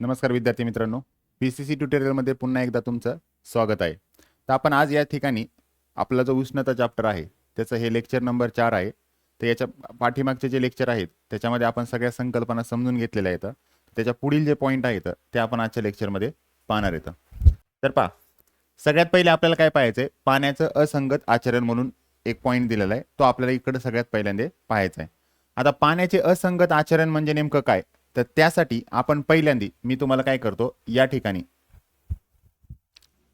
नमस्कार विद्यार्थी मित्रांनो पी सी सी ट्युटोरियलमध्ये पुन्हा एकदा तुमचं स्वागत आहे. तर आपण आज या ठिकाणी आपला जो उष्णता चॅप्टर आहे त्याचं हे लेक्चर नंबर चार आहे. तर याच्या पाठीमागचे जे लेक्चर आहेत त्याच्यामध्ये आपण सगळ्या संकल्पना समजून घेतलेल्या आहेत. त्याच्या पुढील जे पॉईंट आहेत ते आपण आजच्या लेक्चरमध्ये पाहणार आहेत. तर पहा सगळ्यात पहिले आपल्याला काय पाहायचं आहे पाण्याचं असंगत आचरण म्हणून एक पॉईंट दिलेला आहे. तो आपल्याला इकडं सगळ्यात पहिल्यांदा पाहायचा आहे आता पाण्याचे असंगत आचरण म्हणजे नेमकं काय? तर त्यासाठी आपण पहिल्यांदा मी तुम्हाला काय करतो या ठिकाणी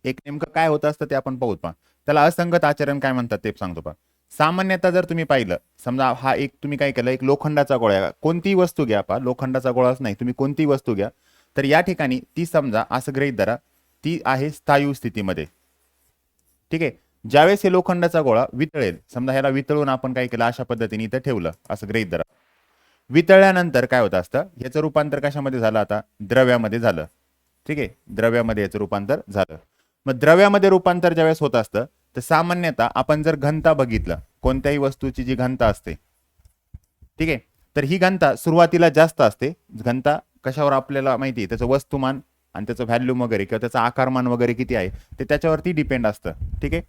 एक नेमकं काय होत असतं ते आपण पाहू पहा. त्याला असंगत आचरण काय म्हणतात ते सांगतो पहा. सामान्यतः जर तुम्ही पाहिलं समजा हा एक तुम्ही काय केलं एक लोखंडाचा गोळा कोणतीही वस्तू घ्या पहा लोखंडाचा गोळाच नाही तुम्ही कोणतीही वस्तू घ्या. तर या ठिकाणी ती समजा असं गृहीत धरा ती आहे स्थायू स्थितीमध्ये. ठीक आहे? ज्यावेळेस हे लोखंडाचा गोळा वितळेल समजा ह्याला वितळून आपण काय केलं अशा पद्धतीने इथं ठेवलं असं गृहीत धरा. वितळल्यानंतर काय होत असतं? याचं रूपांतर कशामध्ये झालं आता? द्रव्यामध्ये झालं. ठीक आहे? द्रव्यामध्ये याचं रूपांतर झालं. मग द्रव्यामध्ये रूपांतर ज्यावेळेस होत असतं तर सामान्यतः आपण जर घनता बघितलं कोणत्याही वस्तूची जी घनता असते ठीक आहे? तर ही घनता सुरुवातीला जास्त असते. घनता कशावर आपल्याला माहिती आहे? त्याचं वस्तुमान आणि त्याचं व्हॅल्यूम वगैरे किंवा त्याचं आकारमान वगैरे किती आहे? ते त्याच्यावरती डिपेंड असतं. ठीक आहे?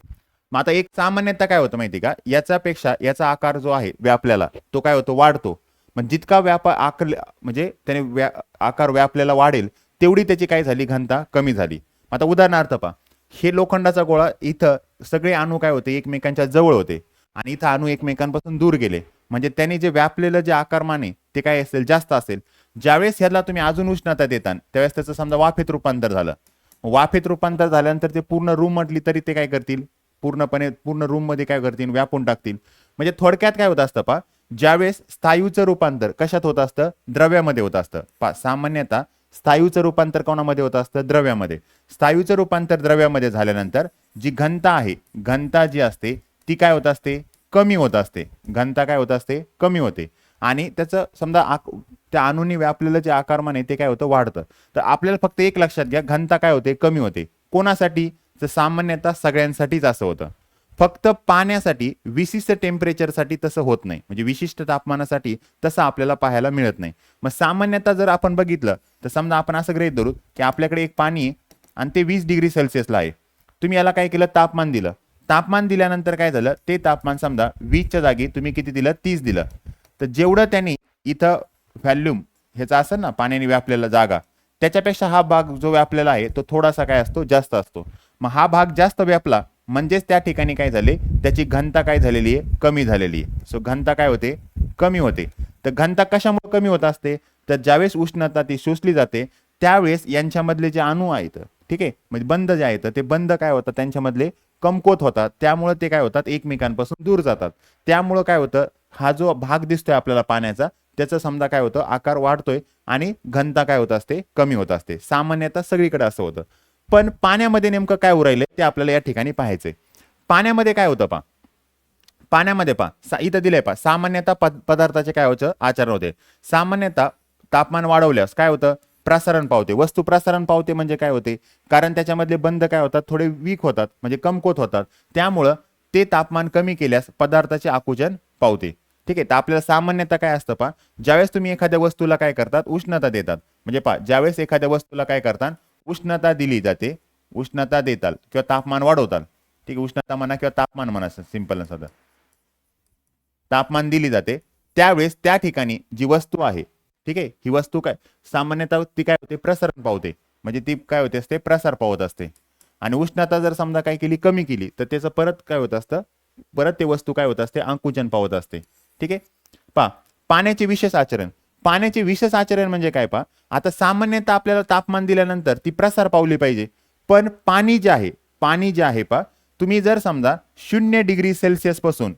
मग आता एक सामान्यतः काय होतं माहिती आहे का? याच्यापेक्षा याचा आकार जो आहे व्यापल्याला तो काय होतो? वाढतो. म्हणजे जितका व्याप आकल म्हणजे त्याने व्या आकार व्यापलेला वाढेल तेवढी त्याची काय झाली? घनता कमी झाली. आता उदाहरणार्थ पहा हे लोखंडाचा गोळा इथं सगळे अणू काय होते? एकमेकांच्या जवळ होते. आणि इथं अणू एकमेकांपासून दूर गेले. म्हणजे त्याने जे व्यापलेलं जे आकारमान आहे ते काय असेल? जास्त असेल. ज्यावेळेस ह्याला तुम्ही अजून उष्णता देता त्यावेळेस त्याचं समजा वाफेत रूपांतर झालं. वाफेत रूपांतर झाल्यानंतर ते पूर्ण रूम म्हटली तरी ते काय करतील? पूर्णपणे पूर्ण रूममध्ये काय करतील? व्यापून टाकतील. म्हणजे थोडक्यात काय होत असतं पा ज्यावेळेस स्थायूचं रूपांतर कशात होत असतं? द्रव्यामध्ये होत असतं. पा सामान्यतः स्थायूचं रूपांतर कोणामध्ये होत असतं? द्रव्यामध्ये. स्थायूचं रूपांतर द्रव्यामध्ये झाल्यानंतर जी घनता आहे घनता जी असते ती काय होत असते? कमी होत असते. घनता काय होत असते? कमी होते. आणि त्याचं समजा आक त्या अणुनी व्यापलेलं जे आकारमान आहे ते काय होतं? वाढतं. तर आपल्याला फक्त एक लक्षात घ्या घनता काय होते? कमी होते. कोणासाठी? तर सामान्यतः सगळ्यांसाठीच असं होतं. फक्त पाण्यासाठी विशिष्ट टेम्परेचरसाठी तसं होत नाही. म्हणजे विशिष्ट तापमानासाठी तसं आपल्याला पाहायला मिळत नाही. मग सामान्यतः जर आपण बघितलं तर समजा आपण असं गृहीत धरू की आपल्याकडे एक पाणी आहे आणि ते वीस डिग्री सेल्सिअसला आहे. तुम्ही याला काय केलं? तापमान दिलं. तापमान दिल्यानंतर काय झालं? ते तापमान समजा वीसच्या जागी तुम्ही किती दिलं? तीस दिलं. तर जेवढं त्यांनी इथं व्हॅल्यूम ह्याचा असेल ना पाण्याने व्यापलेला जागा त्याच्यापेक्षा हा भाग जो व्यापलेला आहे तो थोडासा काय असतो? जास्त असतो. मग हा भाग जास्त व्यापला म्हणजेच त्या ठिकाणी काय झाले? त्याची घनता काय झालेली आहे? कमी झालेली आहे. सो घनता काय होते? कमी होते. तर घनता कशामुळे कमी होत असते? तर ज्यावेळेस उष्णता ती शोषली जाते त्यावेळेस यांच्यामधले जे अणू आहेत ठीक आहे? म्हणजे बंद जे आहेत ते बंद काय होतात? त्यांच्यामधले कमकोत होतात. त्यामुळे ते काय होतात? एकमेकांपासून दूर जातात. त्यामुळं काय होतं? हा जो भाग दिसतोय आपल्याला पाण्याचा त्याचं समजा काय होतं? आकार वाढतोय आणि घनता काय होत असते? कमी होत असते. सामान्यतः सगळीकडे असं होतं. पण पाण्यामध्ये नेमकं काय उरायलंय ते आपल्याला या ठिकाणी पाहायचंय. पाण्यामध्ये काय होतं पा पाण्यामध्ये पा सा इथं दिलंय पा सामान्यतः पदार्थाचे काय होतं? आचरण होते. सामान्यतः तापमान वाढवल्यास काय होतं? प्रसारण पावते. वस्तू प्रसारण पावते म्हणजे काय होते? कारण त्याच्यामधले बंद काय होतात? थोडे वीक होतात. म्हणजे कमकोत होतात. त्यामुळं ते तापमान कमी केल्यास पदार्थाचे आकुजन पावते. ठीक आहे? तर आपल्याला सामान्यतः काय असतं पा ज्यावेळेस तुम्ही एखाद्या वस्तूला काय करतात? उष्णता देतात. म्हणजे पा ज्यावेळेस एखाद्या वस्तूला काय करतात? उष्णता दिली जाते. उष्णता देताल किंवा तापमान वाढवताल. ठीक आहे उष्णता म्हणा किंवा तापमान म्हणा सिंपल साधं. तापमान दिली जाते. त्यावेळेस त्या ठिकाणी जी वस्तू आहे ठीक आहे ही वस्तू काय? सामान्यतः ती काय होते? प्रसरण पावते. म्हणजे ती काय होते असते? प्रसार पावत असते. आणि उष्णता जर समजा काय केली कमी केली तर त्याचं परत काय होत असतं? परत ते वस्तू काय होत असते? अंकुचन पावत असते. ठीक आहे? पा पाण्याचे विशेष आचरण. पाण्याचे विशेष आचरण म्हणजे काय पा आता सामान्यतः आपल्याला तापमान दिल्यानंतर ती प्रसार पावली पाहिजे. पण पाणी जे आहे पाणी जे आहे पा तुम्ही जर समजा शून्य डिग्री सेल्सिअसपासून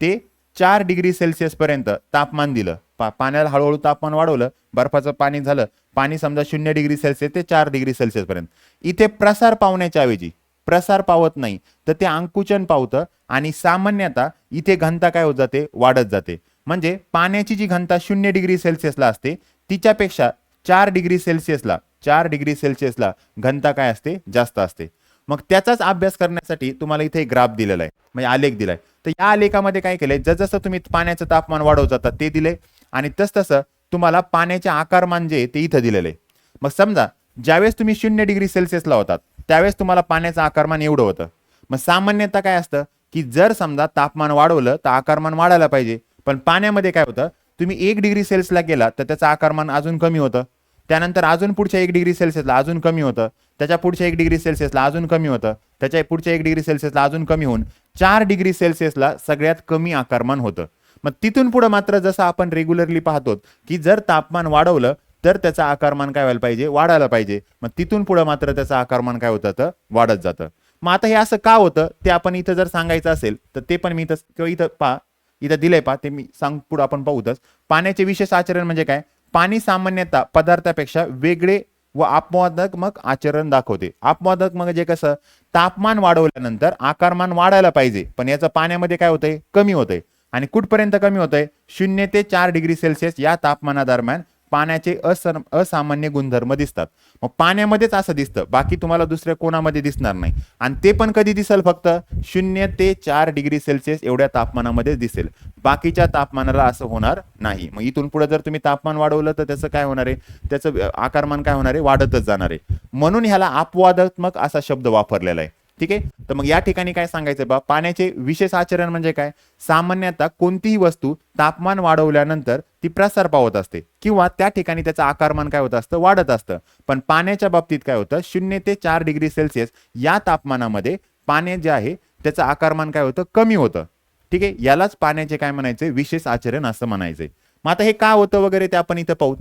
ते चार डिग्री सेल्सिअस पर्यंत तापमान दिलं. पा पाण्याला हळूहळू तापमान वाढवलं बर्फाचं पाणी झालं. पाणी समजा शून्य डिग्री सेल्सिअस ते चार डिग्री सेल्सिअस पर्यंत. इथे प्रसार पावण्याच्या ऐवजी प्रसार पावत नाही तर ते अंकुचन पावतं आणि सामान्यतः इथे घनता काय होत जाते? वाढत जाते. म्हणजे पाण्याची जी घनता शून्य डिग्री सेल्सिअसला असते तिच्यापेक्षा चार डिग्री सेल्सिअसला चार डिग्री सेल्सिअसला घनता काय असते? जास्त असते. मग त्याचाच अभ्यास करण्यासाठी तुम्हाला इथे ग्राफ दिलेला आहे म्हणजे आलेख दिलाय. तर या आलेखामध्ये काय केलंय? जसं तुम्ही पाण्याचं तापमान वाढवत जाता ते दिले आणि तस तसं तुम्हाला पाण्याचे आकारमान जे ते इथं दिलेलं आहे. मग समजा ज्यावेळेस तुम्ही शून्य डिग्री सेल्सिअसला होतात त्यावेळेस तुम्हाला पाण्याचं आकारमान एवढं होतं. मग सामान्यतः काय असतं? की जर समजा तापमान वाढवलं तर आकारमान वाढायला पाहिजे. पण पाण्यामध्ये काय होतं तुम्ही एक डिग्री सेल्सिअसला गेला तर त्याचं आकारमान अजून कमी होतं. त्यानंतर अजून पुढच्या एक डिग्री सेल्सिअसला अजून कमी होतं. त्याच्या पुढच्या एक डिग्री सेल्सिअसला अजून कमी होतं. त्याच्या पुढच्या एक डिग्री सेल्सिअसला अजून कमी होऊन चार डिग्री सेल्सिअसला सगळ्यात कमी आकारमान होतं. मग तिथून पुढं मात्र जसं आपण रेग्युलरली पाहतो की जर तापमान वाढवलं तर त्याचं आकारमान काय व्हायला पाहिजे? वाढायला पाहिजे. मग तिथून पुढं मात्र त्याचं आकारमान काय होतं तर वाढत जातं. मग आता हे असं का होतं ते आपण इथं जर सांगायचं असेल तर ते पण मी इथं किंवा इथं पहा. इथं दिलंय पहा ते मी सांग पुढे आपण पाहूतच. पाण्याचे विशेष आचरण म्हणजे काय? पाणी सामान्यतः पदार्थापेक्षा वेगळे व अपवादात्मक आचरण दाखवते. अपवादात्मक म्हणजे कसं? तापमान वाढवल्यानंतर आकारमान वाढायला पाहिजे. पण याचं पाण्यामध्ये काय होतंय? कमी होतंय. आणि कुठपर्यंत कमी होतंय? शून्य ते चार डिग्री सेल्सिअस या तापमानादरम्यान पाण्याचे असर असामान्य गुणधर्म दिसतात. मग पाण्यामध्येच असं दिसतं. बाकी तुम्हाला दुसऱ्या कोणामध्ये दिसणार नाही. आणि ते पण कधी दिसेल फक्त? शून्य ते चार डिग्री सेल्सिअस एवढ्या तापमानामध्ये दिसेल. बाकीच्या तापमानाला असं होणार नाही. मग इथून पुढे जर तुम्ही तापमान वाढवलं तर त्याचं काय होणार आहे? त्याचं आकारमान काय होणार आहे? वाढतच जाणार आहे. म्हणून ह्याला अपवादात्मक असा शब्द वापरलेला आहे. ठीक आहे? तर मग या ठिकाणी काय सांगायचं बा? पाण्याचे विशेष आचरण म्हणजे काय? सामान्यतः कोणतीही वस्तू तापमान वाढवल्यानंतर ती प्रसार पावत असते किंवा त्या ठिकाणी त्याचं आकारमान काय होत असतं? वाढत असतं. पण पाण्याच्या बाबतीत काय होतं? शून्य ते चार डिग्री सेल्सिअस या तापमानामध्ये पाणी जे आहे त्याचं आकारमान काय होतं? कमी होतं. ठीक आहे? यालाच पाण्याचे काय म्हणायचे? विशेष आचरण असं म्हणायचंय. मग आता हे का होतं वगैरे ते आपण इथं पाहू.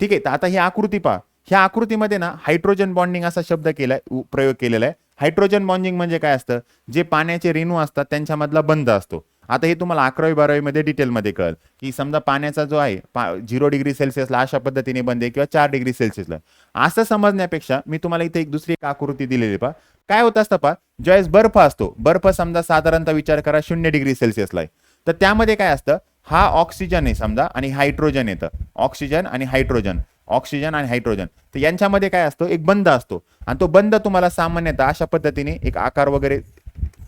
ठीक आहे? तर आता ही आकृती पहा. ह्या आकृतीमध्ये ना हायड्रोजन बॉन्डिंग असा शब्द केलाय प्रयोग केलेला आहे. हायड्रोजन बॉन्डिंग म्हणजे काय असतं? जे पाण्याचे रेणू असतात त्यांच्यामधला बंध असतो. आता हे तुम्हाला अकरावी बारावीमध्ये डिटेलमध्ये कळेल की समजा पाण्याचा जो आहे पा झिरो डिग्री सेल्सिअसला अशा पद्धतीने बंद आहे किंवा चार डिग्री सेल्सिअसला असं समजण्यापेक्षा मी तुम्हाला इथे एक दुसरी एक आकृती दिलेली पा काय होत असतं पा ज्यावेळेस बर्फ असतो बर्फ समजा साधारणतः विचार करा शून्य डिग्री सेल्सिअसला आहे. तर त्यामध्ये काय असतं? हा ऑक्सिजन आहे समजा आणि हायड्रोजन येतं. ऑक्सिजन आणि हायड्रोजन ऑक्सिजन आणि हायड्रोजन. तर यांच्यामध्ये काय असतो? एक बंध असतो. आणि तो बंध तुम्हाला सामान्यतः अशा पद्धतीने एक आकार वगैरे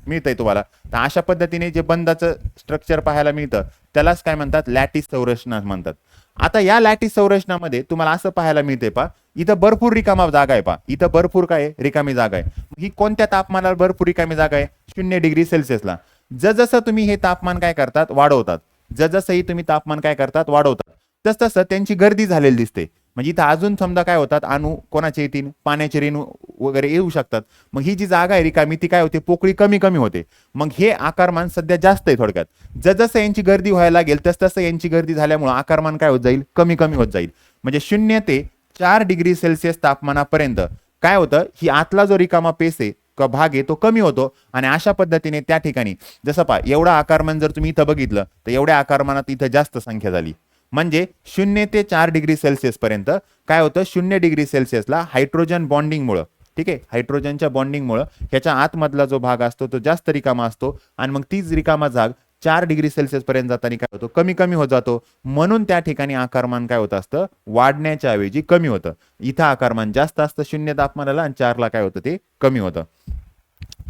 मिळतंय तुम्हाला. तर अशा पद्धतीने जे बंदाचं स्ट्रक्चर पाहायला मिळतं त्यालाच काय म्हणतात? लॅटिस संरचना म्हणतात. आता या लॅटिस संरचनामध्ये तुम्हाला असं पाहायला मिळते पा इथं भरपूर रिकामा जागा आहे पा इथं भरपूर काय रिकामी जागा आहे. ही कोणत्या तापमानाला भरपूर रिकामी जागा आहे? शून्य डिग्री सेल्सिअसला. जसजसं तुम्ही हे तापमान काय करतात? वाढवतात. जसजसंही तुम्ही तापमान काय करतात? वाढवतात. तसतसं त्यांची गर्दी झालेली दिसते. म्हणजे इथं अजून समजा काय होतात अणू कोणाचे येतील? पाण्याचे रेणू वगैरे येऊ शकतात. मग ही जी जागा आहे रिकामी ती काय होते? पोकळी कमी कमी होते. मग हे आकारमान सध्या जास्त आहे थोडक्यात. जसजसं यांची गर्दी व्हायला लागेल तस तसं यांची गर्दी झाल्यामुळं आकारमान काय होत जाईल? कमी कमी होत जाईल. म्हणजे शून्य ते चार डिग्री सेल्सिअस तापमानापर्यंत काय होतं? ही आतला जो रिकामा पेस आहे का भाग आहे तो कमी होतो. आणि अशा पद्धतीने त्या ठिकाणी जसं पा एवढा आकारमान जर तुम्ही इथं बघितलं तर एवढ्या आकारमानात इथं जास्त संख्या झाली. म्हणजे शून्य ते चार डिग्री सेल्सिअस पर्यंत. काय होतं? शून्य डिग्री सेल्सिअसला हायड्रोजन बॉन्डिंगमुळं ठीक आहे? हायड्रोजनच्या बॉन्डिंगमुळं ह्याच्या आतमधला जो भाग असतो तो जास्त रिकामा असतो आणि मग तीच रिकामा जाग चार डिग्री सेल्सिअस पर्यंत जाताना काय होतो? कमी कमी होत जातो. म्हणून त्या ठिकाणी आकारमान काय होत असतं? वाढण्याच्या ऐवजी कमी होतं. इथं आकारमान जास्त असतं शून्य तापमानाला आणि चारला काय होतं? ते कमी होतं.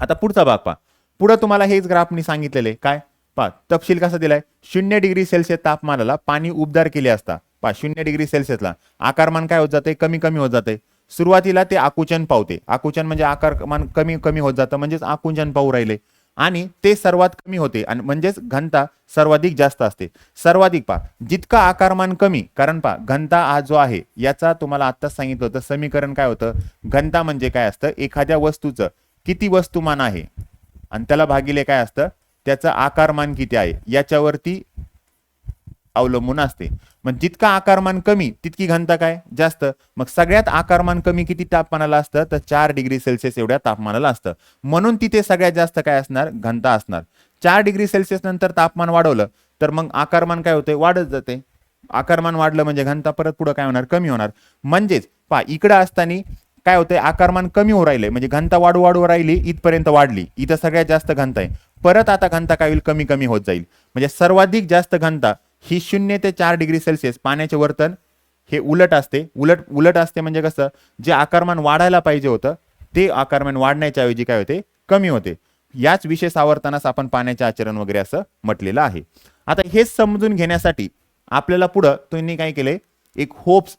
आता पुढचा भाग पहा. पुढं तुम्हाला हेच ग्राफ मी सांगितलेले काय? पा तपशील कसा दिलाय? शून्य डिग्री सेल्सिअस तापमानाला पाणी उबदार केले असता. पा शून्य डिग्री सेल्सिअसला. आकारमान काय होत जाते कमी कमी होत जाते सुरुवातीला ते आकुंचन पावते. आकुंचन म्हणजे आकारमान कमी कमी होत जातं म्हणजेच आकुंचन पाहू राहिले. आणि ते सर्वात कमी होते आणि म्हणजेच घनता सर्वाधिक जास्त असते. सर्वाधिक पा जितका आकारमान कमी कारण पा घनता हा जो आहे याचा तुम्हाला आत्ताच सांगितलं होतं समीकरण काय होतं? घनता म्हणजे काय असतं? एखाद्या वस्तूचं किती वस्तुमान आहे? आणि त्याला भागिले काय असतं? त्याचं आकारमान किती आहे? याच्यावरती अवलंबून असते. मग जितका आकारमान कमी तितकी घनता काय? जास्त. मग सगळ्यात आकारमान कमी किती तापमानाला असतं? तर चार डिग्री सेल्सिअस एवढ्या तापमानाला असतं. म्हणून तिथे सगळ्यात जास्त काय असणार? घनता असणार. चार डिग्री सेल्सिअस नंतर तापमान वाढवलं तर मग आकारमान काय होते वाढत जाते. आकारमान वाढलं म्हणजे घनता परत पुढं काय होणार? कमी होणार. म्हणजेच पा इकडं असताना काय होतंय? आकारमान कमी होऊ राहिले म्हणजे घनता वाढू वाढू राहिली इथपर्यंत वाढली. इथं सगळ्यात जास्त घनता आहे. परत आता घनता काय होईल? कमी कमी होत जाईल. म्हणजे सर्वाधिक जास्त घनता ही शून्य ते चार डिग्री सेल्सिअस पाण्याचे वर्तन हे उलट असते. उलट उलट असते म्हणजे कसं? जे आकारमान वाढायला पाहिजे होतं ते आकारमान वाढण्याच्या ऐवजी काय होते? कमी होते. याच विशेष आवर्तनास आपण पाण्याचे आचरण वगैरे असं म्हटलेलं आहे. आता हेच समजून घेण्यासाठी आपल्याला पुढं तुम्ही काय केले? एक होप्स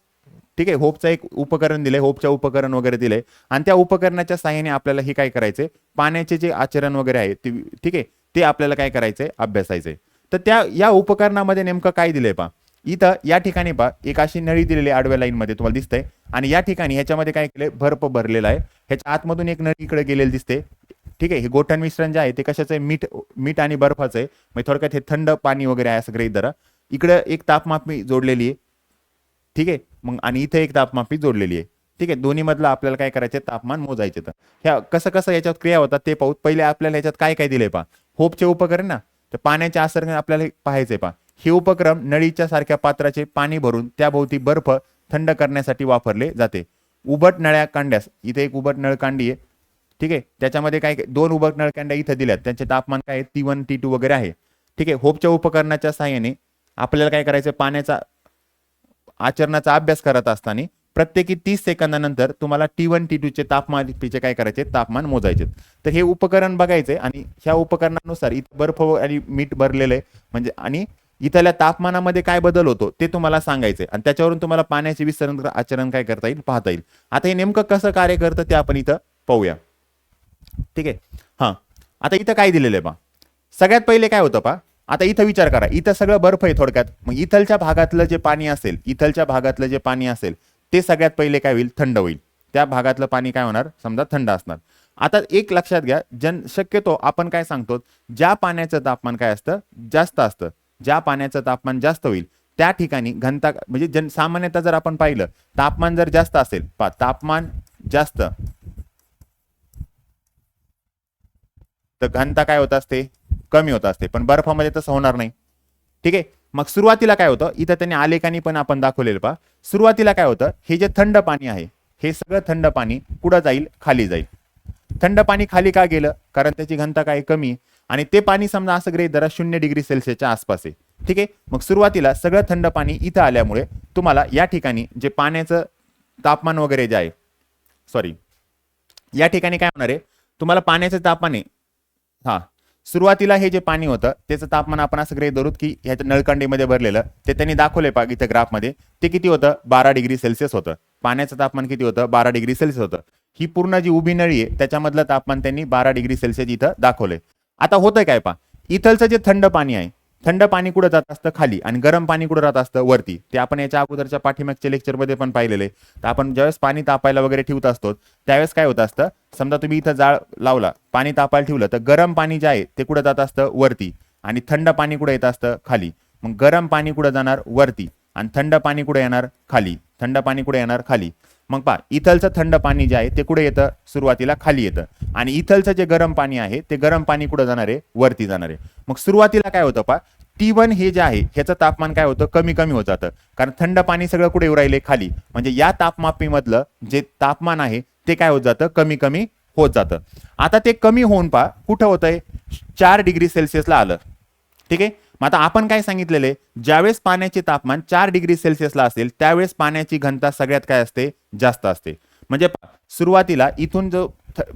ठीक आहे होपचं एक उपकरण दिले होपच्या उपकरण वगैरे दिले आणि त्या उपकरणाच्या साहाय्याने आपल्याला हे काय करायचे पाण्याचे जे आचरण वगैरे आहे ते ठीक आहे ते आपल्याला काय करायचंय? अभ्यासायचंय. तर त्या या उपकरणामध्ये नेमकं काय दिलंय पा इथं या ठिकाणी पा एक अशी नळी दिलेली आहे आडव्या लाईन मध्ये तुम्हाला दिसतंय. आणि या ठिकाणी ह्याच्यामध्ये काय केलंय? बर्फ भरलेला आहे. ह्याच्या आतमधून एक नळी इकडे गेलेली दिसते. ठीक आहे हे गोठण मिश्रण जे आहे ते कशाचं आहे? मीठ मीठ आणि बर्फाचं आहे. म्हणजे थोडक्यात हे थंड पाणी वगैरे आहे असं ग्रहित धरा. इकडं एक तापमापी जोडलेली आहे. ठीक आहे? मग आणि इथे एक तापमापी जोडलेली आहे. ठीक आहे? दोन्ही मधलं आपल्याला काय करायचे तापमान मोजायचे तर. ह्या कसं कसं याच्यात क्रिया होतात ते पाहू. पहिले आपल्याला याच्यात काय काय दिले पा होपचे उपकरण ना? तर पाण्याचे आसर्ग आपल्याला पाहायचंय पा हे उपक्रम नळीच्या सारख्या पात्राचे पाणी भरून त्याभोवती बर्फ थंड करण्यासाठी वापरले जाते. उबट नळ्या कांड्यास. इथे एक उबट नळकांडी आहे. ठीक आहे? त्याच्यामध्ये काय दोन उबट नळकांड्या इथं दिल्यात. त्यांचे तापमान काय टी वन टी टू वगैरे आहे. ठीक आहे? होपच्या उपकरणाच्या साहाय्याने आपल्याला काय करायचं पाण्याचा आचरणाचा अभ्यास करत असताना प्रत्येकी तीस सेकंदानंतर तुम्हाला टी वन टी चे तापमान चे काय करायचे? तापमान मोजायचे. तर हे उपकरण बघायचे आणि ह्या उपकरणानुसार इथं बर्फ आणि मीठ भरलेलं आहे. म्हणजे आणि इथल्या तापमानामध्ये काय बदल होतो ते तुम्हाला सांगायचे आणि त्याच्यावरून तुम्हाला पाण्याचे विसरण आचरण काय करता येईल? पाहता येईल. आता हे नेमकं कसं कार्य करतं ते आपण इथं पाहूया. ठीक आहे? हां. आता इथं काय दिलेलं आहे पा सगळ्यात पहिले काय होतं पा? आता इथं विचार करा इथं सगळं बर्फ आहे थोडक्यात. मग इथलच्या भागातलं जे पाणी असेल इथलच्या भागातलं जे पाणी असेल ते सगळ्यात पहिले काय होईल? थंड होईल. त्या भागातलं पाणी काय होणार? समजा थंड असणार. आता एक लक्षात घ्या जन शक्यतो आपण काय सांगतो ज्या पाण्याचं तापमान काय असतं? जास्त असतं. ज्या पाण्याचं तापमान जास्त होईल त्या ठिकाणी घनता म्हणजे जन सामान्यतः जर आपण पाहिलं तापमान जर जास्त असेल पा तापमान जास्त. तर घनता काय होत असते? कमी होत असते पण बर्फामध्ये तसं होणार नाही. ठीक आहे? मग सुरुवातीला काय होतं? इथं त्यांनी आलेखानी पण आपण दाखवलेलं पहा. सुरुवातीला काय होतं? हे जे थंड पाणी आहे हे सगळं थंड पाणी कुठं जाईल खाली जाईल. थंड पाणी खाली का गेलं? कारण त्याची घनता काय कमी आणि ते पाणी समजा असं ग्रे दरा शून्य डिग्री सेल्सिअसच्या आसपास आहे. ठीक आहे? मग सुरुवातीला सगळं थंड पाणी इथं आल्यामुळे तुम्हाला या ठिकाणी जे पाण्याचं तापमान वगैरे जे आहे सॉरी या ठिकाणी काय होणार आहे? तुम्हाला पाण्याचं तापमान आहे. हा. सुरुवातीला हे जे पाणी होतं त्याचं तापमान आपण असं गृहीत धरूत की ह्याच्या नळकांडीमध्ये भरलेलं ते त्यांनी दाखवलंय पा इथं ग्राफमध्ये. ते किती होतं? बारा डिग्री सेल्सिअस होतं. पाण्याचं तापमान किती होतं? बारा डिग्री सेल्सिअस होतं. ही पूर्ण जी उभी नळी आहे त्याच्यामधलं तापमान त्यांनी बारा डिग्री सेल्सिअस इथं दाखवलंय. आता होतंय काय पा? इथलचं जे थंड पाणी आहे थंड पाणी कुठं जात असतं खाली आणि गरम पाणी कुठं राहत असतं वरती? ते आपण याच्या अगोदरच्या पाठीमागच्या लेक्चरमध्ये पण पाहिलेले. तर आपण ज्यावेळेस पाणी तापायला वगैरे ठेवत असतो त्यावेळेस काय होत असतं? समजा तुम्ही इथं जाळ लावला पाणी तापायला ठेवलं तर गरम पाणी जे आहे ते कुठं जात असतं? वरती. आणि थंड पाणी कुठं येत असतं? खाली. मग गरम पाणी कुठं जाणार? वरती. आणि थंड पाणी कुठे येणार? खाली. थंड पाणी कुठे येणार? खाली. मग पहा इथलचं थंड पाणी जे आहे ते कुठे येतं? सुरुवातीला खाली येतं. आणि इथलचं जे गरम पाणी आहे ते गरम पाणी कुठं जाणार आहे? वरती जाणार आहे. मग सुरुवातीला काय होतं पा टी वन हे जे आहे ह्याचं तापमान काय होतं? कमी कमी होत जातं. कारण थंड पाणी सगळं कुठे येऊ राहिले? खाली. म्हणजे या तापमापीमधलं जे तापमान आहे ते काय होत जातं? कमी कमी होत जातं. आता ते कमी होऊन पा कुठं होतंय? चार डिग्री सेल्सिअसला आलं. ठीक आहे? मग आता आपण काय सांगितलेले? ज्यावेळेस पाण्याचे तापमान चार डिग्री सेल्सिअसला असेल त्यावेळेस पाण्याची घनता सगळ्यात काय असते? जास्त असते. म्हणजे सुरुवातीला इथून जो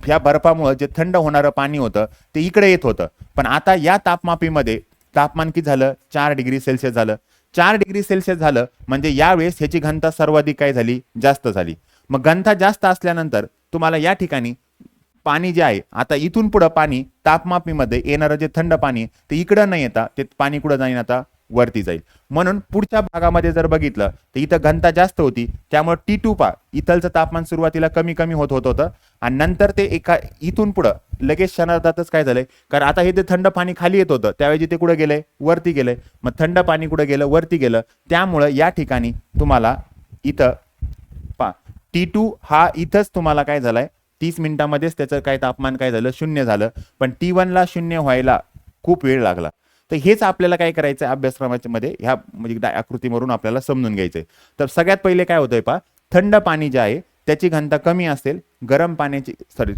या बर्फामुळे जे थंड होणारं पाणी होतं ते इकडे येत होतं. पण आता या तापमापीमध्ये तापमान किती झालं? चार डिग्री सेल्सिअस झालं. चार डिग्री सेल्सिअस झालं म्हणजे यावेळेस ह्याची घनता सर्वाधिक काय झाली? जास्त झाली. मग घनता जास्त असल्यानंतर तुम्हाला या ठिकाणी पाणी जे आहे आता इथून पुढं पाणी तापमापीमध्ये येणारं जे थंड पाणी ते इकडं नाही येता ते पाणी कुठं जाईन आता? वरती जाईल. म्हणून पुढच्या भागामध्ये जर बघितलं तर इथं घनता जास्त होती त्यामुळे टी टू पा इथलचं तापमान सुरुवातीला कमी कमी होत होत होतं आणि नंतर ते एका इथून पुढं लगेच क्षणार्धातच काय झालंय? कारण आता हे ते थंड पाणी खाली येत होतं त्यावेळी ते कुठं गेलंय वरती गेलंय मग थंड पाणी कुठं गेलं? वरती गेलं. त्यामुळं या ठिकाणी तुम्हाला इथं पा टी टू हा इथंच तुम्हाला काय झालाय? तीस मिनिटामध्येच त्याचं काय तापमान काय झालं? शून्य झालं. पण टी वनला शून्य व्हायला खूप वेळ लागला. तर हेच आपल्याला काय करायचं आहे अभ्यासक्रमाच्या मध्ये ह्या म्हणजे आकृतीवरून आपल्याला समजून घ्यायचंय. तर सगळ्यात पहिले काय होतंय पा थंड पाणी जे आहे त्याची घनता कमी असेल गरम पाण्याची सॉरी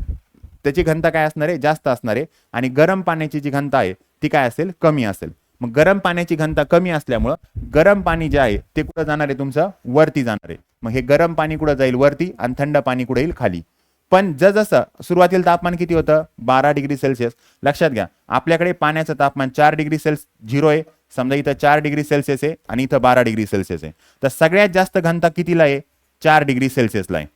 त्याची घनता काय असणार आहे? जास्त असणार आहे. आणि गरम पाण्याची जी घनता आहे ती काय असेल? कमी असेल. मग गरम पाण्याची घनता कमी असल्यामुळं गरम पाणी जे आहे ते कुठं जाणार आहे तुमचं? वरती जाणार आहे. मग हे गरम पाणी कुठं जाईल? वरती आणि थंड पाणी कुठे येईल? खाली. पण जसजसं सुरुवातीला तापमान किती होतं? बारा डिग्री सेल्सिअस. लक्षात घ्या आपल्याकडे पाण्याचं तापमान चार डिग्री सेल्स झिरो आहे. समजा इथं चार डिग्री सेल्सिअस आहे आणि इथं बारा डिग्री सेल्सिअस आहे. तर सगळ्यात जास्त घनता कितीला आहे? चार डिग्री सेल्सिअसला आहे.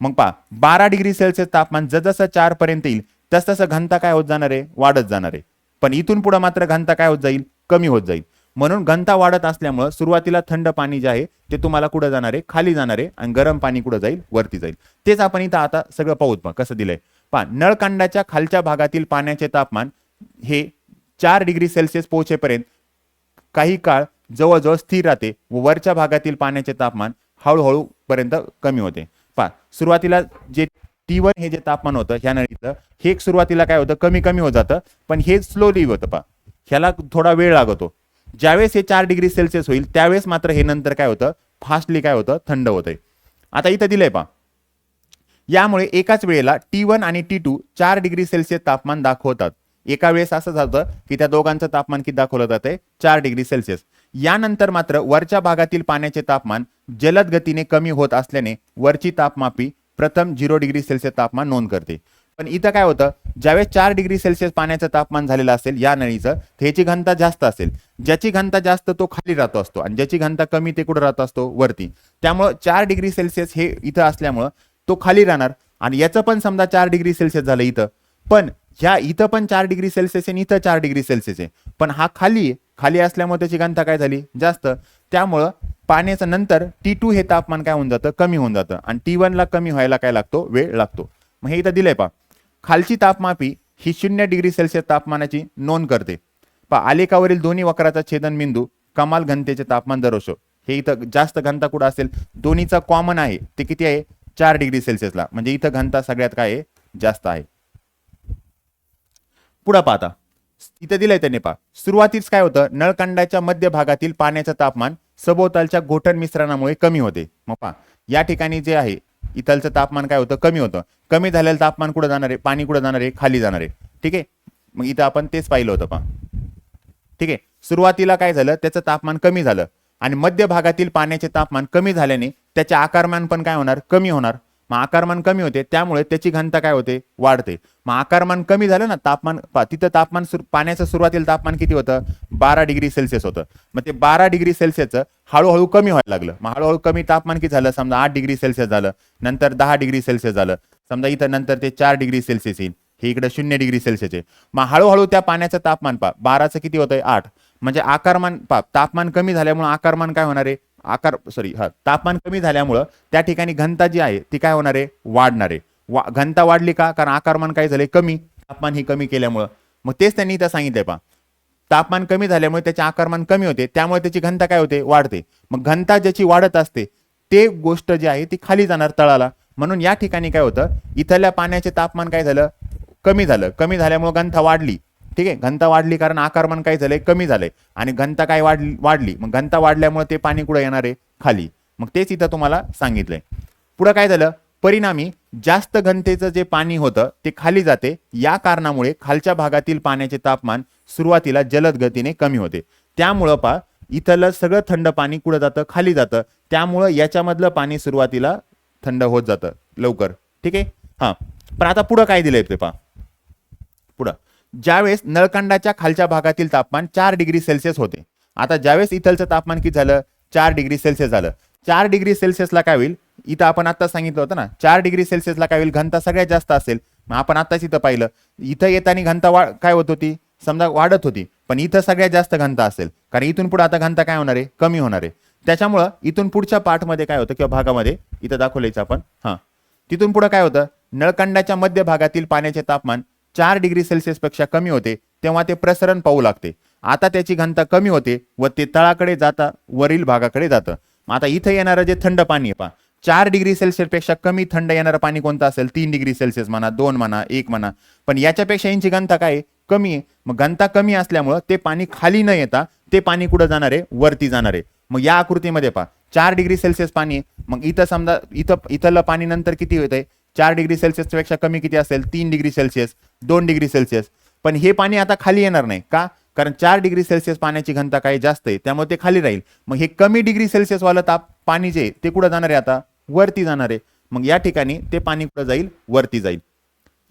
मग पहा बारा डिग्री सेल्सिअस तापमान जसजसं चार पर्यंत येईल तसतसं घनता काय होत जाणार आहे? वाढत जाणार आहे. पण इथून पुढे मात्र घनता काय होत जाईल? कमी होत जाईल. म्हणून घनता वाढत असल्यामुळं सुरुवातीला थंड पाणी जे आहे ते तुम्हाला कुठं जाणार आहे? खाली जाणार आहे आणि गरम पाणी कुठं जाईल? वरती जाईल. तेच आपण इथं आता सगळं पाहूत मग कसं दिलंय. पहा नळकांडाच्या खालच्या भागातील पाण्याचे तापमान हे चार डिग्री सेल्सिअस पोहोचेपर्यंत काही काळ जवळजवळ स्थिर राहते व वरच्या भागातील पाण्याचे तापमान हळूहळू पर्यंत कमी होते. पहा सुरुवातीला जे टी वन हे जे तापमान होतं ह्या नळीचं हे सुरुवातीला काय होतं? कमी कमी होत जातं पण हे स्लोली होतं पहा. ह्याला थोडा वेळ लागतो. ज्यावेळेस हे चार डिग्री सेल्सिअस होईल त्यावेळेस मात्र हे नंतर काय होतं? फास्टली काय होतं? थंड होतंय. आता इथं दिलंय पहा. यामुळे एकाच वेळेला टी वन आणि टी टू चार डिग्री सेल्सिअस तापमान दाखवतात. एका वेळेस असं झालं की त्या दोघांचं तापमान किती दाखवलं जातंय? चार डिग्री सेल्सिअस. यानंतर मात्र वरच्या भागातील पाण्याचे तापमान जलद गतीने कमी होत असल्याने वरची तापमापी प्रथम झिरो डिग्री सेल्सिअस तापमान नोंद करते. पण इथं काय होतं ज्यावेळेस चार डिग्री सेल्सिअस पाण्याचं तापमान झालेलं असेल या नळीचं त्याची घनता जास्त असेल. ज्याची घनता जास्त तो खाली राहतो असतो आणि ज्याची घनता कमी ते कुठं राहत असतो? वरती. त्यामुळं चार डिग्री सेल्सिअस हे इथं असल्यामुळं तो खाली राहणार. आणि याचं पण समजा चार डिग्री सेल्सिअस झालं इथं. पण ह्या इथं पण चार डिग्री सेल्सिअस आहे आणि इथं चार डिग्री सेल्सिअस आहे. पण हा खाली आहे. खाली असल्यामुळे त्याची घनता काय झाली? जास्त. त्यामुळं पाण्याचं नंतर टी टू हे तापमान काय होऊन जातं? कमी होऊन जातं. आणि टी वनला कमी व्हायला काय लागतो? वेळ लागतो. मग हे इथं दिलंय पा खालची तापमापी ही शून्य डिग्री सेल्सिअस तापमानाची नोंद करते. पा आलेखावरील दोन्ही वक्राचा छेदनबिंदू कमाल घनतेचे तापमान दर्शव हे इथं जास्त घनता कुठं असेल? दोन्हीचा कॉमन आहे. ते किती आहे? चार डिग्री सेल्सिअसला. म्हणजे इथं घनता सगळ्यात काय आहे? जास्त आहे. पुढं पाहता इथं दिलंय त्यांनी पहा. सुरुवातीस काय होतं? नळकांडाच्या मध्य भागातील पाण्याचं तापमान सभोवतालच्या गोठण मिश्रणामुळे कमी होते. मग पहा या ठिकाणी जे आहे इथलचं तापमान काय होतं? कमी होतं. कमी झालेलं तापमान कुठं जाणार आहे? पाणी कुठं जाणार आहे? खाली जाणार आहे. ठीक आहे? मग इथं आपण तेच पाहिलं होतं पहा. ठीक आहे? सुरुवातीला काय झालं? त्याचं तापमान कमी झालं. आणि मध्य भागातील पाण्याचे तापमान कमी झाल्याने त्याचे आकारमान पण काय होणार? कमी होणार. मग आकारमान कमी होते त्यामुळे त्याची घनता काय होते? वाढते. मग आकारमान कमी झालं ना तापमान तिथं तापमान सुर- पाण्याचं सुरुवातीला तापमान किती होतं? बारा डिग्री सेल्सिअस होतं. मग ते बारा डिग्री सेल्सिअसचं हळूहळू कमी व्हायला लागलं. मग हळूहळू कमी तापमान किती झालं? समजा आठ डिग्री सेल्सिअस झालं. नंतर दहा डिग्री सेल्सिअस झालं. समजा इथं नंतर ते चार डिग्री सेल्सिअस येईल. हे इकडे शून्य डिग्री सेल्सिअस आहे. मग हळूहळू त्या पाण्याचं तापमान पा बाराचं किती होतंय? आठ. म्हणजे आकारमान पा तापमान कमी झाल्यामुळे आकारमान काय होणार आहे? आकार सॉरी हा तापमान कमी झाल्यामुळं त्या ठिकाणी घनता जी आहे ती काय होणार आहे? वाढणार. आहे वा घनता वाढली का? कारण आकारमान काय झाले कमी. तापमान ही कमी केल्यामुळं. मग तेच त्यांनी इथं सांगितलंय पा तापमान कमी झाल्यामुळे त्याचे आकारमान कमी होते. त्यामुळे त्याची घनता काय होते? वाढते. मग घनता ज्याची वाढत असते ते गोष्ट जी आहे ती खाली जाणार तळाला. म्हणून या ठिकाणी काय होतं? इथल्या पाण्याचे तापमान काय झालं? कमी झालं. कमी झाल्यामुळे घनता वाढली. ठीक आहे घनता वाढली कारण आकारमान काय झालंय? कमी झालंय. आणि घनता काय वाढली वाढली? मग घनता वाढल्यामुळे ते पाणी कुठं येणार आहे? खाली. मग तेच इथं तुम्हाला सांगितलंय. पुढं काय झालं? परिणामी जास्त घनतेचं जे पाणी होतं ते खाली जाते. या कारणामुळे खालच्या भागातील पाण्याचे तापमान सुरुवातीला जलद गतीने कमी होते. त्यामुळं पा इथलं सगळं थंड पाणी कुठं जातं? खाली जातं. त्यामुळं याच्यामधलं पाणी सुरुवातीला थंड होत जातं लवकर. ठीक आहे? हां. पण आता पुढं काय दिलंय ते पा पुढं. ज्यावेळेस नळकांडाच्या खालच्या भागातील तापमान चार डिग्री सेल्सिअस होते. आता ज्यावेळेस इथलचं तापमान किती झालं? चार डिग्री सेल्सिअस झालं. चार डिग्री सेल्सिअसला काय होईल? इथं आपण आता सांगितलं होतं ना चार डिग्री सेल्सिअसला काय होईल? घनता सगळ्यात जास्त असेल. मग आपण आताच इथं पाहिलं. इथं येताना घनता वा काय होत होती? समजा वाढत होती पण इथं सगळ्यात जास्त घनता असेल. कारण इथून पुढे आता घनता काय होणार आहे? कमी होणार आहे. त्याच्यामुळं इथून पुढच्या पाठमध्ये काय होतं किंवा भागामध्ये इथं दाखवल्याचं आपण. हां. तिथून पुढं काय होतं? नळकांडाच्या मध्य भागातील पाण्याचे तापमान चार डिग्री सेल्सिअसपेक्षा कमी होते तेव्हा ते प्रसरण पाहू लागते. आता त्याची घनता कमी होते व ते तळाकडे जाता वरील भागाकडे जातं. आता इथं येणारं जे थंड पाणी आहे पहा. चार डिग्री सेल्सिअसपेक्षा कमी थंड येणारं पाणी कोणतं असेल? तीन डिग्री सेल्सिअस म्हणा दोन म्हणा एक म्हणा. पण याच्यापेक्षा यांची घनता काय? आहे? कमी आहे. मग घनता कमी असल्यामुळं ते पाणी खाली न येता ते पाणी कुठं जाणार आहे? वरती जाणार आहे. मग या आकृतीमध्ये पहा. चार डिग्री सेल्सिअस पाणी आहे. मग इथं समजा इथं इथलं पाणी नंतर किती होतंय? चार डिग्री सेल्सिअसपेक्षा कमी किती असेल? तीन डिग्री सेल्सिअस दोन डिग्री सेल्सिअस. पण हे पाणी आता खाली येणार नाही. का? कारण चार डिग्री सेल्सिअस पाण्याची घनता काही जास्त आहे त्यामुळे ते खाली राहील. मग हे कमी डिग्री सेल्सिअसवालं ताप पाणी जे ते कुठं जाणार आहे आता? वरती जाणार आहे. मग या ठिकाणी ते पाणी कुठं जाईल? वरती जाईल.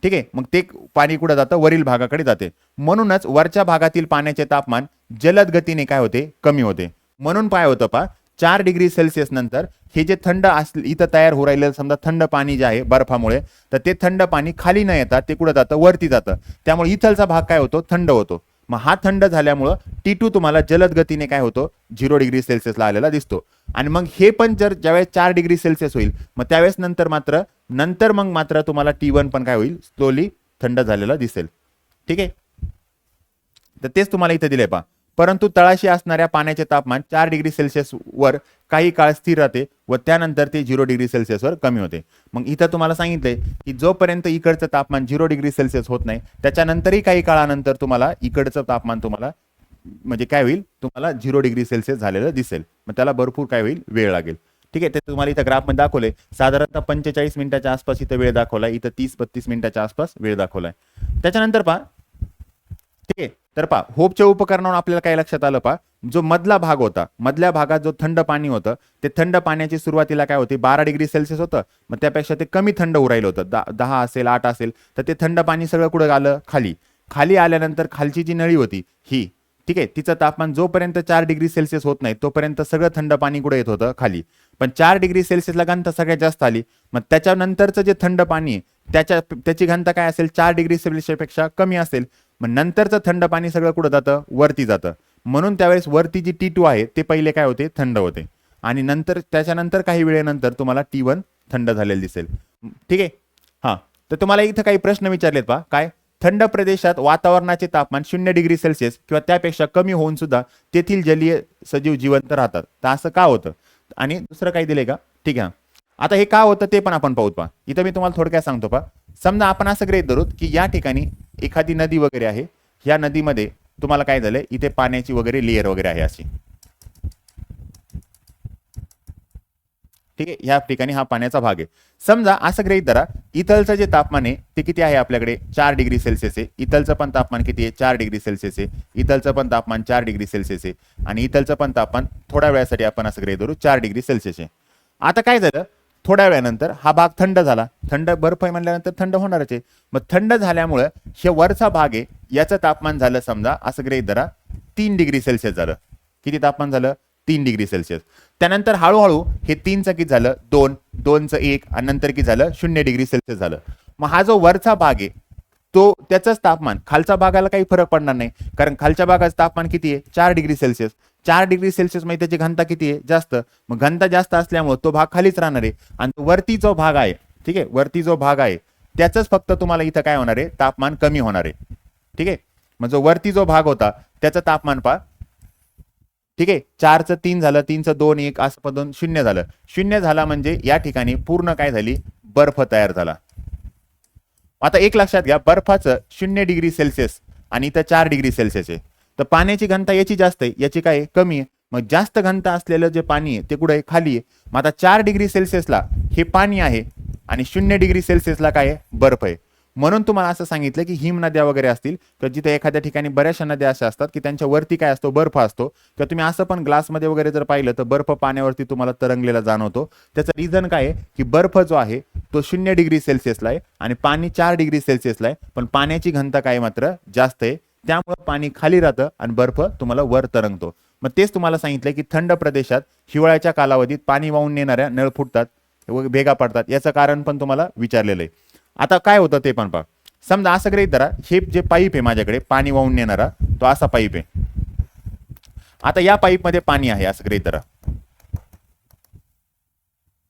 ठीक आहे? मग ते पाणी कुठं जातं? वरील भागाकडे जाते. म्हणूनच वरच्या भागातील पाण्याचे तापमान जलद गतीने काय होते? कमी होते. म्हणून काय होतं पा चार डिग्री सेल्सिअस नंतर हे जे थंड अस इथं तयार होऊ राहिलेलं समजा थंड पाणी जे आहे बर्फामुळे तर ते थंड पाणी खाली न येतात ते कुठं जातं? वरती जातं. त्यामुळे इथलचा भाग काय होतो? थंड होतो. मग हा थंड झाल्यामुळं टी टू तुम्हाला जलद गतीने काय होतो? झिरो डिग्री सेल्सिअसला आलेला दिसतो. आणि मग हे पण जर ज्यावेळेस चार डिग्री सेल्सिअस होईल मग त्यावेळेस नंतर मात्र नंतर मग मात्र तुम्हाला टी वन पण काय होईल? स्लोली थंड झालेला दिसेल. ठीक आहे? तर तेच तुम्हाला इथे दिले पहा. परंतु तळाशी असणाऱ्या पाण्याचे तापमान चार डिग्री सेल्सिअस वर काही काळ स्थिर राहते व त्यानंतर ते झिरो डिग्री सेल्सिअसवर कमी होते. मग इथं तुम्हाला सांगितलंय की जोपर्यंत इकडचं तापमान झिरो डिग्री सेल्सिअस होत नाही त्याच्यानंतरही काही काळानंतर तुम्हाला इकडचं तापमान तुम्हाला म्हणजे काय होईल? तुम्हाला झिरो डिग्री सेल्सिअस झालेलं दिसेल. मग त्याला भरपूर काय होईल? वेळ लागेल. ठीक आहे? ते तुम्हाला इथं ग्राफमध्ये दाखवले साधारणतः पंचेचाळीस मिनिटाच्या आसपास इथं वेळ दाखवलाय. इथं तीस बत्तीस मिनिटाच्या आसपास वेळ दाखवलाय. त्याच्यानंतर पहा. ठीक आहे? तर पहा होपच्या उपकरणावर आपल्याला काय लक्षात आलं पहा? जो मधला भाग होता मधल्या भागात जो थंड पाणी होतं ते थंड पाण्याची सुरुवातीला काय होती? बारा डिग्री सेल्सिअस होतं. मग त्यापेक्षा ते कमी थंड उरायलं होतं. दा- दहा असेल आठ असेल तर ते थंड पाणी सगळं कुठं आलं? खाली. खाली आल्यानंतर खालची जी नळी होती ही. ठीक आहे? तिचं तापमान जोपर्यंत चार डिग्री सेल्सिअस होत नाही तोपर्यंत सगळं थंड पाणी कुठे येत होतं? खाली. पण चार डिग्री सेल्सिअसला घनता सगळ्यात जास्त आली. मग त्याच्यानंतरचं जे थंड पाणी आहे त्याच्या त्याची घनता काय असेल? चार डिग्री सेल्सिअसपेक्षा कमी असेल. मग नंतरचं थंड पाणी सगळं कुठं जातं? वरती जातं. म्हणून त्यावेळेस वरती जी टी टू आहे ते पहिले काय होते? थंड होते. आणि नंतर त्याच्यानंतर काही वेळेनंतर तुम्हाला टी वन थंड झालेलं दिसेल. ठीक आहे? हां. तर तुम्हाला इथं काही प्रश्न विचारलेत पहा काय? थंड प्रदेशात वातावरणाचे तापमान शून्य डिग्री सेल्सिअस किंवा त्यापेक्षा कमी होऊन सुद्धा तेथील जलीय सजीव जिवंत राहतात. तर असं का होतं? आणि दुसरं काही दिले का? ठीक आहे. आता हे का होतं ते पण आपण पाहूत पहा इथं मी तुम्हाला थोडक्यात सांगतो पहा समजा आपण असं गृहीत धरूत की या ठिकाणी एखादी नदी वगैरे आहे या नदीमध्ये तुम्हाला काय झालंय? इथे पाण्याची वगैरे लेअर वगैरे आहे अशी. ठीक आहे? या ठिकाणी हा पाण्याचा भाग आहे. समजा असं गृहीत धरा इथलचं जे तापमान आहे ते किती आहे आपल्याकडे? चार डिग्री सेल्सिअस आहे. इथलचं पण तापमान किती आहे? चार डिग्री सेल्सिअस आहे. इथलचं पण तापमान चार डिग्री सेल्सिअस आहे. आणि इथलचं पण तापमान थोड्या वेळासाठी आपण असं गृहीत धरू चार डिग्री सेल्सिअस आहे. आता काय झालं? थोड्या वेळानंतर हा भाग थंड झाला. थंड बर्फ आहे म्हणल्यानंतर थंड होणारच आहे. मग थंड झाल्यामुळं हे वरचा भाग आहे याचं तापमान झालं समजा असं गृहीत धरा तीन डिग्री सेल्सिअस झालं. किती तापमान झालं? तीन डिग्री सेल्सिअस. त्यानंतर हळूहळू हे तीनचं किती झालं? दोन. दोनचं एक आणि नंतर किती झालं? शून्य डिग्री सेल्सिअस झालं. मग हा जो वरचा भाग आहे तो त्याचंच तापमान खालच्या भागाला काही फरक पडणार नाही. कारण खालच्या भागाचं तापमान किती आहे? चार डिग्री सेल्सिअस. चार डिग्री सेल्सिअसमध्ये त्याची घनता किती आहे? जास्त. मग घनता जास्त असल्यामुळे तो भाग खालीच राहणार आहे आणि वरती जो भाग आहे. ठीक आहे? वरती जो भाग आहे. त्याचंच फक्त तुम्हाला इथं काय होणार आहे? तापमान कमी होणार आहे. ठीक आहे? मग जो वरती जो भाग होता त्याचं तापमान पहा. ठीक आहे? चारचं तीन झालं तीनचं दोन एक असं पदून शून्य झालं. शून्य झाला म्हणजे या ठिकाणी पूर्ण काय झाली? बर्फ तयार झाला. आता एक लक्षात घ्या बर्फाचं शून्य डिग्री सेल्सिअस आणि इथं चार डिग्री सेल्सिअस आहे. तर पाण्याची घनता याची जास्त आहे याची काय कमी आहे. मग जास्त घनता असलेलं जे पाणी आहे ते कुठे आहे? खाली आहे. मग आता चार डिग्री सेल्सिअसला हे पाणी आहे आणि शून्य डिग्री सेल्सिअसला काय आहे? बर्फ आहे. म्हणून तुम्हाला असं सांगितलं की हिम नद्या वगैरे असतील किंवा जिथे एखाद्या ठिकाणी बऱ्याचशा नद्या अशा असतात की त्यांच्या वरती काय असतो? बर्फ असतो. किंवा तुम्ही असं पण ग्लासमध्ये वगैरे जर पाहिलं तर बर्फ पाण्यावरती तुम्हाला तरंगलेला जाणवतो. त्याचं रिझन काय आहे? की बर्फ जो आहे तो शून्य डिग्री सेल्सिअसला आहे आणि पाणी चार डिग्री सेल्सिअसला आहे. पण पाण्याची घनता काय मात्र? जास्त आहे. त्यामुळे पाणी खाली राहतं आणि बर्फ तुम्हाला वर तरंगतो. मग तेच तुम्हाला सांगितलं की थंड प्रदेशात हिवाळ्याच्या कालावधीत पाणी वाहून नेणाऱ्या नळ फुटतात व भेगा पडतात याचं कारण पण तुम्हाला विचारलेलं आहे. आता काय होतं ते पण पहा. समजा असं गृहीत धरा हे जे पाईप आहे माझ्याकडे पाणी वाहून नेणारा तो असा पाईप आहे. आता या पाईपमध्ये पाणी आहे असं गृहीत धरा.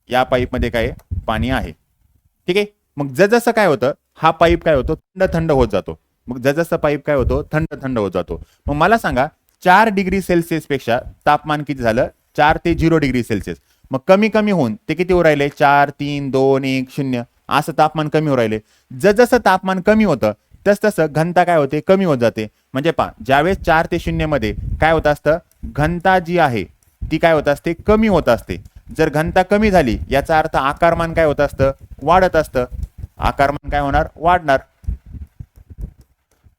या पाईपमध्ये काय पाणी आहे. ठीक आहे? मग जसं काय होतं हा पाईप काय होतो? थंड थंड होत जातो. मग जसजसा पाईप काय होतो थंड थंड होत जातो. मग मला सांगा चार डिग्री सेल्सिअसपेक्षा तापमान किती झालं? चार ते झिरो डिग्री सेल्सिअस. मग कमी कमी होऊन ते किती होऊ राहिले? चार तीन दोन एक शून्य. असं तापमान कमी होऊ राहिले. जसजसं तापमान कमी होतं तस तसं घनता काय होते? कमी होत जाते. म्हणजे पहा ज्यावेळेस चार ते शून्यमध्ये काय होत असतं? घनता जी आहे ती काय होत असते? कमी होत असते. जर घनता कमी झाली याचा अर्थ आकारमान काय होत असतं? वाढत असतं. आकारमान काय होणार? वाढणार.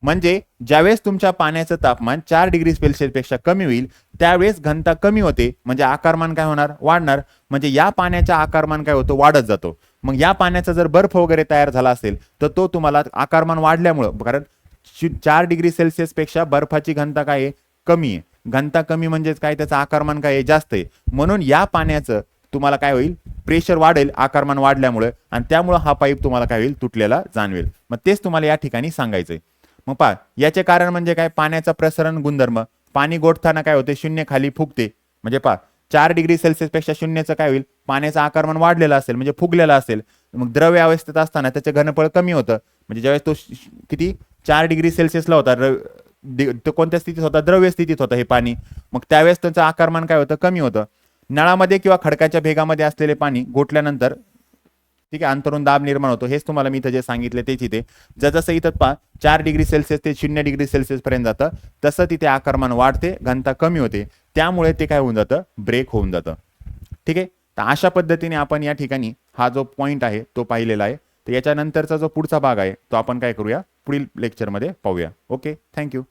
म्हणजे ज्यावेळेस तुमच्या पाण्याचं तापमान चार डिग्री सेल्सिअसपेक्षा कमी होईल त्यावेळेस घनता कमी होते. म्हणजे आकारमान काय होणार? वाढणार. म्हणजे या पाण्याचा आकारमान काय होतो? वाढत जातो. मग या पाण्याचा जर बर्फ वगैरे तयार झाला असेल तर तो तुम्हाला आकारमान वाढल्यामुळं कारण शि- चार डिग्री सेल्सिअसपेक्षा बर्फाची घनता काय आहे? कमी आहे. घनता कमी म्हणजेच काय? त्याचं आकारमान काय आहे? जास्त आहे. म्हणून या पाण्याचं तुम्हाला काय होईल? प्रेशर वाढेल आकारमान वाढल्यामुळे. आणि त्यामुळं हा पाईप तुम्हाला काय होईल? तुटलेला जाणवेल. मग तेच तुम्हाला या ठिकाणी सांगायचं आहे मग पहा याचे कारण म्हणजे काय? पाण्याचा प्रसरण गुणधर्म. पाणी गोठताना काय होते? शून्य खाली फुगते. म्हणजे पहा चार डिग्री सेल्सिअसपेक्षा काय होईल? पाण्याचं आकारमान वाढलेलं असेल म्हणजे फुगलेलं असेल. मग द्रव्य अवस्थेत असताना त्याचे घनफळ कमी होतं. म्हणजे ज्यावेळेस तो श- किती? चार डिग्री सेल्सिअसला होता. दि- तो कोणत्या स्थितीत होता? द्रव्य स्थितीत होता हे पाणी. मग त्यावेळेस त्याचं आकारमान काय होतं? कमी होतं. नळामध्ये किंवा खडकाच्या भेगामध्ये असलेले पाणी गोठल्यानंतर ठीक आहे? अंतरून दाब निर्माण होतो. हेच तुम्हाला मी इथं जे सांगितले तेच इथे. जसं इथं पहा चार डिग्री सेल्सिअस ते शून्य डिग्री सेल्सिअस पर्यंत जातं तसं तिथे आकारमान वाढते घनता कमी होते. त्यामुळे ते काय होऊन जातं? ब्रेक होऊन जातं. ठीक आहे? तर अशा पद्धतीने आपण या ठिकाणी हा जो पॉईंट आहे तो पाहिलेला आहे. तर याच्यानंतरचा जो पुढचा भाग आहे तो आपण काय करूया? पुढील लेक्चरमध्ये पाहूया. ओके? Thank you.